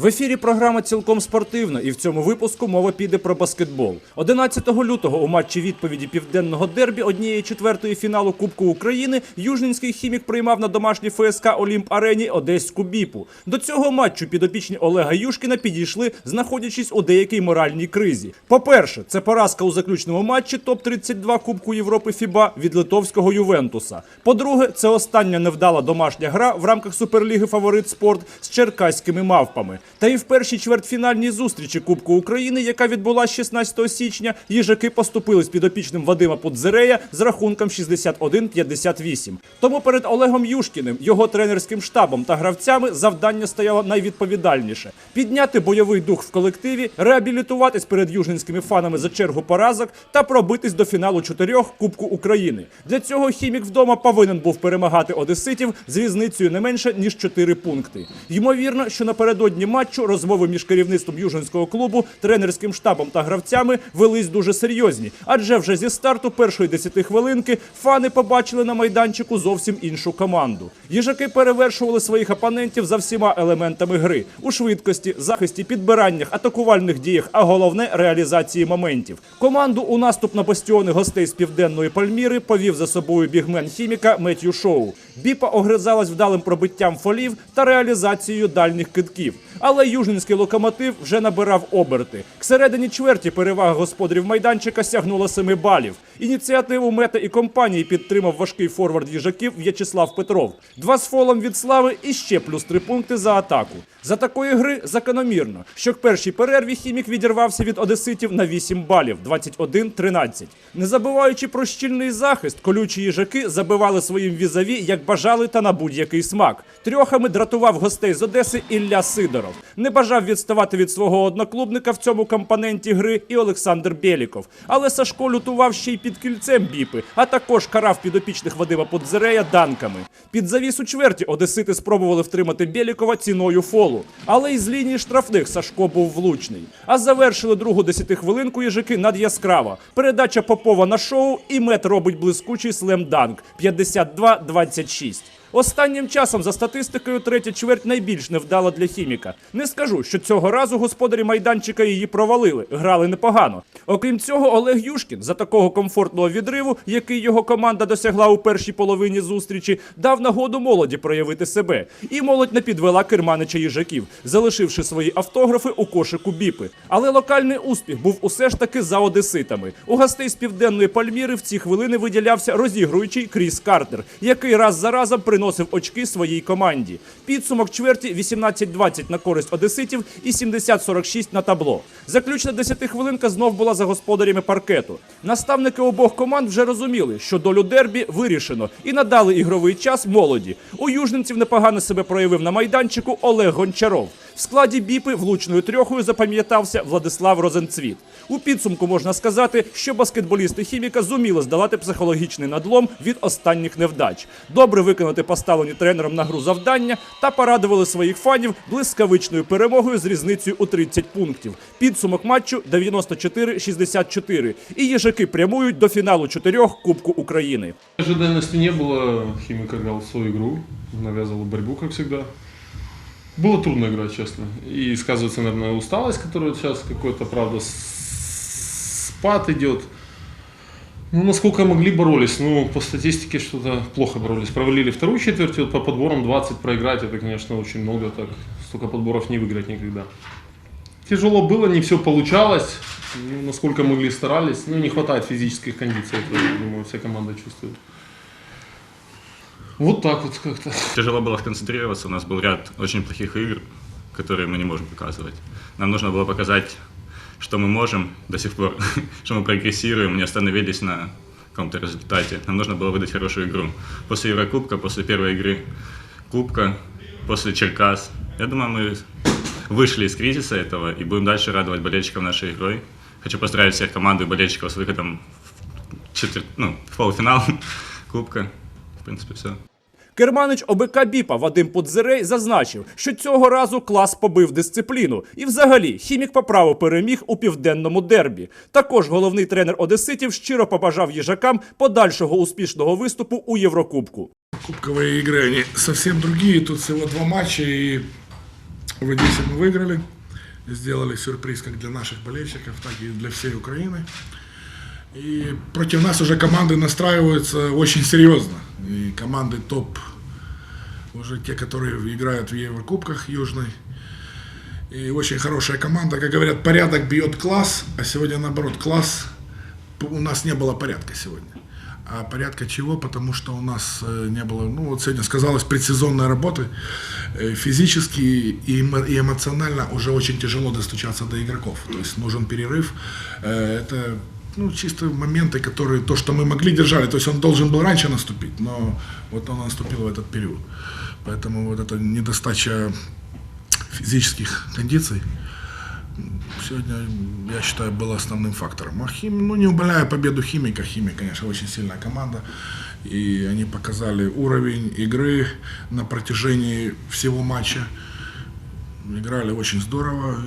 В ефірі програма цілком спортивна, і в цьому випуску мова піде про баскетбол. 11 лютого у матчі відповіді південного дербі однієї четвертої фіналу Кубку України Южненський хімік приймав на домашній ФСК Олімп Арені Одеську біпу. До цього матчу підопічні Олега Юшкіна підійшли, знаходячись у деякій моральній кризі. По-перше, це поразка у заключному матчі топ 32 Кубку Європи ФІБА від литовського Ювентуса. По-друге, це остання невдала домашня гра в рамках Суперліги Фаворит Спорт з черкаськими мавпами. Та і в першій чвертьфінальній зустрічі Кубку України, яка відбулася 16 січня, їжаки поступили з підопічним Вадима Подзерея з рахунком 61-58. Тому перед Олегом Юшкіним, його тренерським штабом та гравцями завдання стояло найвідповідальніше: підняти бойовий дух в колективі, реабілітуватись перед южненськими фанами за чергу поразок та пробитись до фіналу чотирьох Кубку України. Для цього хімік вдома повинен був перемагати одеситів з різницею не менше ніж 4 пункти. Ймовірно, що напередодні матчу розмови між керівництвом южненського клубу, тренерським штабом та гравцями велись дуже серйозні, адже вже зі старту першої 10 хвилинки фани побачили на майданчику зовсім іншу команду. Їжаки перевершували своїх опонентів за всіма елементами гри у швидкості, захисті, підбираннях, атакувальних діях, а головне реалізації моментів. Команду у наступ на бастіони гостей з південної Пальміри повів за собою бігмен хіміка Меттью Шоу. Біпа огризалась вдалим пробиттям фолів та реалізацією дальніх китків. Але южненський локомотив вже набирав оберти. К середині чверті перевага господарів майданчика сягнула 7 балів. Ініціативу мета і компанії підтримав важкий форвард їжаків В'ячеслав Петров. Два з фолом від слави і ще плюс три пункти за атаку. За такої гри закономірно, що к першій перерві хімік відірвався від одеситів на 8 балів 21-13. Не забуваючи про щільний захист, колючі їжаки забивали своїм візаві, як бажали, та на будь-який смак. Трьохами дратував гостей з Одеси Ілля Сидоров. Не бажав відставати від свого одноклубника в цьому компоненті гри і Олександр Бєліков. Але Сашко лютував ще й під кільцем біпи, а також карав підопічних Вадима Подзерея данками. Під завіс у чверті одесити спробували втримати Бєлікова ціною фолу. Але із лінії штрафних Сашко був влучний. А завершили другу десятихвилинку їжики над яскрава. Передача Попова на шоу і мет робить блискучий слем-данк 52-26. Останнім часом, за статистикою, третя чверть найбільш невдала для хіміка. Не скажу, що цього разу господарі майданчика її провалили, грали непогано. Окрім цього, Олег Юшкін за такого комфортного відриву, який його команда досягла у першій половині зустрічі, дав нагоду молоді проявити себе. І молодь не підвела керманича їжаків, залишивши свої автографи у кошику біпи. Але локальний успіх був усе ж таки за одеситами. У гостей з південної Пальміри в ці хвилини виділявся розігруючий Кріс Картер, який раз за разом приносив очки своїй команді. Підсумок чверті 18-20 на користь одеситів і 70-46 на табло. Заключна десятихвилинка знов була за господарями паркету. Наставники обох команд вже розуміли, що долю дербі вирішено і надали ігровий час молоді. У южненців непогано себе проявив на майданчику Олег Гончаров. В складі біпи влучною трьохою запам'ятався Владислав Розенцвіт. У підсумку можна сказати, що баскетболісти хіміка зуміли здолати психологічний надлом від останніх невдач, добре виконати поставлені тренером на гру завдання та порадували своїх фанів блискавичною перемогою з різницею у 30 пунктів. Підсумок матчу 94-64. І їжаки прямують до фіналу чотирьох Кубку України. Ожидаемости не было. Химик играл свою игру, навязывал борьбу, как всегда. Было трудно играть, честно. И сказывается, наверное, усталость, которая сейчас какой-то, правда, спад идет. Ну, насколько могли, боролись. Ну, по статистике что-то плохо боролись. Провалили вторую четверть, вот по подборам 20 проиграть, это, конечно, очень много. Так, столько подборов не выиграть никогда. Тяжело было, не все получалось. Ну, насколько могли, старались. Ну, не хватает физических кондиций, это, думаю, вся команда чувствует. Вот так вот как-то. Тяжело было концентрироваться, у нас был ряд очень плохих игр, которые мы не можем показывать. Нам нужно было показать, что мы можем до сих пор, что мы прогрессируем, не остановились на каком-то результате. Нам нужно было выдать хорошую игру. После Еврокубка, после первой игры Кубка, после Черкас. Я думаю, мы вышли из кризиса этого и будем дальше радовать болельщиков нашей игрой. Хочу поздравить всех команд и болельщиков с выходом в, четвер... ну, в полуфинал Кубка. В принципе, все. Керманич ОБК Біпа Вадим Подзерей зазначив, що цього разу клас побив дисципліну. І взагалі хімік по праву переміг у південному дербі. Також головний тренер Одеситів щиро побажав їжакам подальшого успішного виступу у Єврокубку. Кубковые игры, они совсем другие. Тут всего два матча, и В Одессе мы выиграли, сделали сюрприз как для наших болельщиков, так и для всей Украины. И против нас уже команды настраиваются очень серьезно. И команды топ, уже те, которые играют в Еврокубках Южной. И очень хорошая команда. Как говорят, порядок бьет класс, а сегодня наоборот класс. У нас не было порядка сегодня. А порядка чего? Потому что у нас э, не было, ну вот сегодня сказалось, предсезонной работы. Э, Физически и эмо- и эмоционально уже очень тяжело достучаться до игроков. То есть нужен перерыв. Э, Это ну, чисто моменты, которые, то, что мы могли держали. То есть он должен был раньше наступить, но вот он наступил в этот период. Поэтому вот эта недостача физических кондиций сегодня, я считаю, было основным фактором. А Хим, ну, не умаляя победу Химика, Химик, конечно, очень сильная команда. И они показали уровень игры на протяжении всего матча. Играли очень здорово.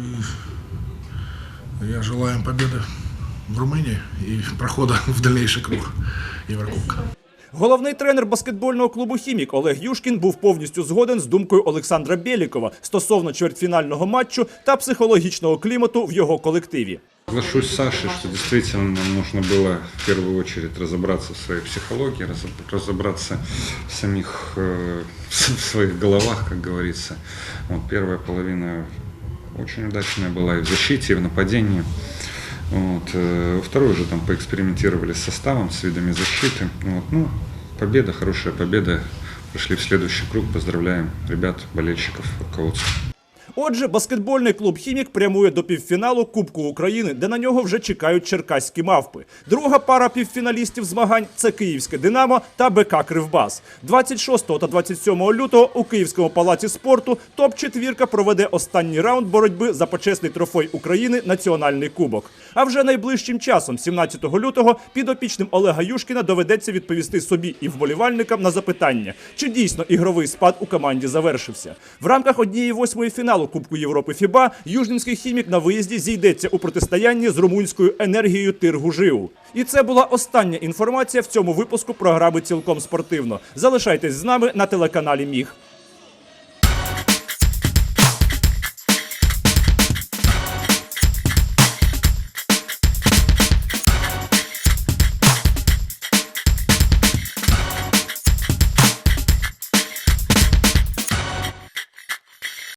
И я желаю им победы в Румынии и прохода в дальнейший круг Еврокубка. Головний тренер баскетбольного клубу Хімік Олег Юшкін був повністю згоден з думкою Олександра Бєлікова стосовно чвертьфінального матчу та психологічного клімату в його колективі. Соглашусь с Сашей, что действительно нам нужно было в первую очередь разобраться в своей психологии, разоб- разобраться в самих, э, в своих головах, как говорится. Вот первая половина очень удачная была и в защите, и в нападении. Вот, э, во второй уже там поэкспериментировали с составом, с видами защиты. Вот, ну, победа, хорошая победа. Прошли в следующий круг. Поздравляем ребят, болельщиков, руководство. Отже, баскетбольний клуб Хімік прямує до півфіналу Кубку України, де на нього вже чекають черкаські мавпи. Друга пара півфіналістів змагань це Київське Динамо та БК Кривбас. 26 та 27 лютого у Київському палаці спорту топ-четвірка проведе останній раунд боротьби за почесний трофей України Національний кубок. А вже найближчим часом, 17 лютого, підопічним Олега Юшкіна доведеться відповісти собі і вболівальникам на запитання, чи дійсно ігровий спад у команді завершився. В рамках однієї восьмої фіналу Кубку Європи ФІБА южнінський хімік на виїзді зійдеться у протистоянні з румунською енергією Тиргужив. І це була остання інформація в цьому випуску програми цілком спортивно. Залишайтесь з нами на телеканалі Міг.